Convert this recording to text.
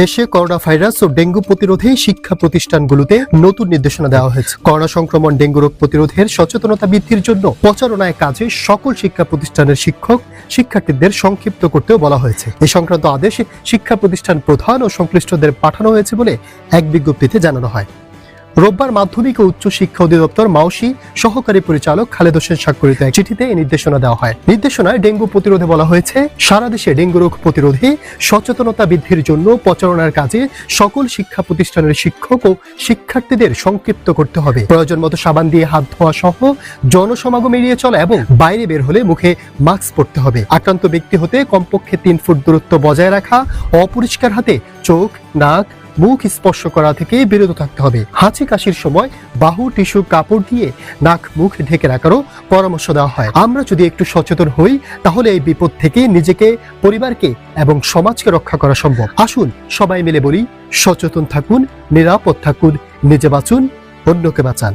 দেশে corona virus ও dengue প্রতিরোধে শিক্ষা প্রতিষ্ঠানগুলোতে নতুন নির্দেশনা দেওয়া হয়েছে। করোনা সংক্রমণ, ডেঙ্গু রোগ প্রতিরোধের সচেতনতা বৃদ্ধির জন্য প্রচারণায় কাজে সকল শিক্ষা প্রতিষ্ঠানের শিক্ষক, শিক্ষার্থীদের সংক্ষিপ্ত করতেও বলা হয়েছে। এ সংক্রান্ত আদেশ শিক্ষা প্রতিষ্ঠান প্রধান ও সংশ্লিষ্টদের পাঠানো হয়েছে বলে এক বিজ্ঞপ্তিতে জানানো হয়। রোববার মাধ্যমিক ও উচ্চ শিক্ষা অধিদপ্তর মাওসি সহকারী পরিচালক খালেদ হোসেন স্বাক্ষরিত এক চিঠিতে এই নির্দেশনা দেওয়া হয়। নির্দেশনায় ডেঙ্গু প্রতিরোধে বলা হয়েছে, সারা দেশে ডেঙ্গু রোগ প্রতিরোধে, সচেতনতা বৃদ্ধির জন্য প্রচারণার কাজে সকল শিক্ষা প্রতিষ্ঠানের শিক্ষক ও শিক্ষার্থীদের সংক্ষিপ্ত করতে হবে। প্রয়োজন মতো সাবান দিয়ে হাত ধোয়া সহ জনসমাগম এড়িয়ে চলা এবং বাইরে বের হলে মুখে মাস্ক পরতে হবে। আক্রান্ত ব্যক্তি হতে কমপক্ষে তিন ফুট দূরত্ব বজায় রাখা, অপরিষ্কার হাতে চোখ, নাক মুখ স্পর্শ করা থেকে বিরত থাকতে হবে। হাঁচি কাশির সময় বাহু, টিস্যু, কাপড় দিয়ে নাক, মুখ ঢেকে রাখারও পরামর্শ দেওয়া হয়। আমরা যদি একটু সচেতন হই, তাহলে এই বিপদ থেকে নিজেকে, পরিবারকে এবং সমাজকে রক্ষা করা সম্ভব। আসুন, সবাই মিলে বলি, সচেতন থাকুন, নিরাপদ থাকুন, নিজে বাঁচুন, অন্যকে বাঁচান।